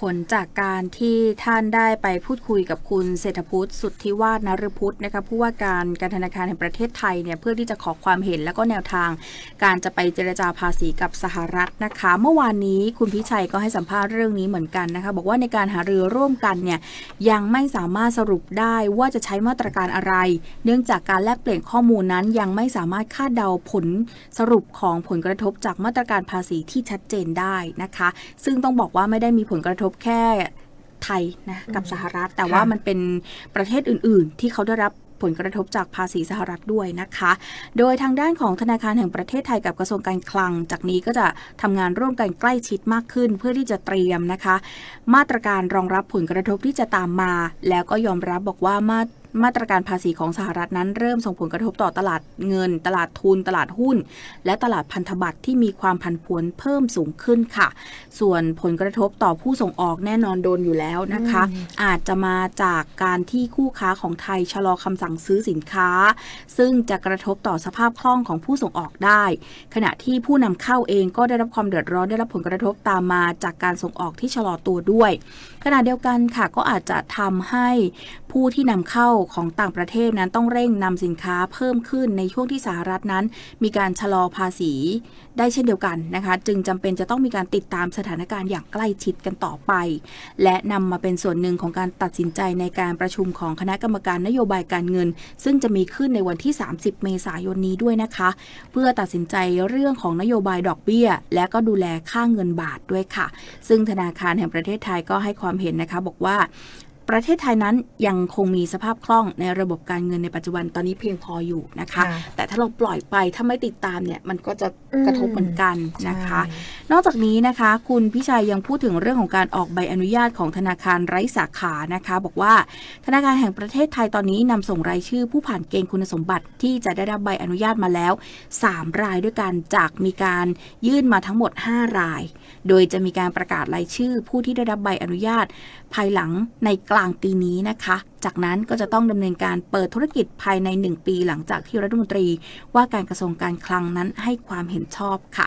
ผลจากการที่ท่านได้ไปพูดคุยกับคุณเศรษฐพุทธสุทธิวาฒนฤพุทธนะคะผู้ว่าการการธนาคารแห่งประเทศไทยเนี่ยเพื่อที่จะขอความเห็นแล้วก็แนวทาง การจะไปเจรจาภาษีกับสหรัฐนะคะ เมื่อวานนี้คุณพิชัยก็ให้สัมภาษณ์เรื่องนี้เหมือนกันนะคะ บอกว่าในการหารือร่วมกันเนี่ยยังไม่สามารถสรุปได้ว่าจะใช้มาตรการอะไร เนื่องจากการแลกเปลี่ยนข้อมูลนั้นยังไม่สามารถคาดเดาผลสรุปของผลกระทบจากมาตรการภาษีที่ชัดเจนได้นะคะ ซึ่งต้องบอกว่าไม่ได้มีผลกระทบแค่ไทยนะกับสหรัฐ แต่ว่ามันเป็นประเทศอื่น ๆ ที่เขาได้รับผลกระทบจากภาษีสหรัฐด้วยนะคะ โดยทางด้านของธนาคารแห่งประเทศไทยกับกระทรวงการคลัง จากนี้ก็จะทำงานร่วมกันใกล้ชิดมากขึ้น เพื่อที่จะเตรียมนะคะ มาตรการรองรับผลกระทบที่จะตามมา แล้วก็ยอมรับบอกว่ามา มาตรการภาษีของสหรัฐนั้นเริ่มส่งผลกระทบต่อตลาดเงิน ตลาดทุน ตลาดหุ้น และตลาดพันธบัตรที่มีความผันผวนเพิ่มสูงขึ้นค่ะ ส่วนผลกระทบต่อผู้ส่งออกแน่นอนโดนอยู่แล้วนะคะ อาจจะมาจากการที่คู่ค้าของไทยชะลอคำสั่งซื้อสินค้า ซึ่งจะกระทบต่อสภาพคล่องของผู้ส่งออกได้ ขณะที่ผู้นำเข้าเองก็ได้รับความเดือดร้อนได้รับผลกระทบตามมาจากการส่งออกที่ชะลอตัวด้วย ขณะเดียวกันค่ะก็อาจจะทำให้ผู้ที่นำเข้าของต่างประเทศนั้นต้องเร่งนำสินค้าเพิ่มขึ้นในช่วงที่สหรัฐนั้น มีการชะลอภาษีได้เช่นเดียวกันนะคะ จึงจำเป็นจะต้องมีการติดตามสถานการณ์อย่างใกล้ชิดกันต่อไป และนำมาเป็นส่วนหนึ่งของการตัดสินใจในการประชุมของคณะกรรมการนโยบายการเงิน ซึ่งจะมีขึ้นในวันที่ 30 เมษายนนี้ด้วยนะคะ เพื่อตัดสินใจเรื่องของนโยบายดอกเบี้ย และก็ดูแลค่าเงินบาทด้วยค่ะ ซึ่งธนาคารแห่งประเทศไทยก็ให้ความเห็นนะคะ บอกว่า ประเทศไทยนั้นยังคงมีสภาพคล่องในระบบการเงินในปัจจุบันตอนนี้เพียงพออยู่นะคะค่ะแต่ถ้าเราปล่อยไปถ้าไม่ติดตามเนี่ยมันก็จะอืมกระทบเหมือนกันนะคะใช่นอกจากนี้นะคะ คุณพิชัยยังพูดถึงเรื่องของการออกใบอนุญาตของธนาคารไร้สาขานะคะ บอกว่าธนาคารแห่งประเทศไทยตอนนี้นำส่งรายชื่อผู้ผ่านเกณฑ์คุณสมบัติที่จะได้รับใบอนุญาตมาแล้ว 3 รายด้วยกันจากมีการยื่นมาทั้งหมด 5 ราย โดยจะมีการประกาศรายชื่อผู้ที่ได้รับใบอนุญาต ภายหลังในกลางปีนี้นะคะ จากนั้นก็จะต้องดำเนินการเปิดธุรกิจภายใน 1 ปีหลังจากที่รัฐมนตรี ว่าการกระทรวงการคลังนั้นให้ความเห็นชอบค่ะ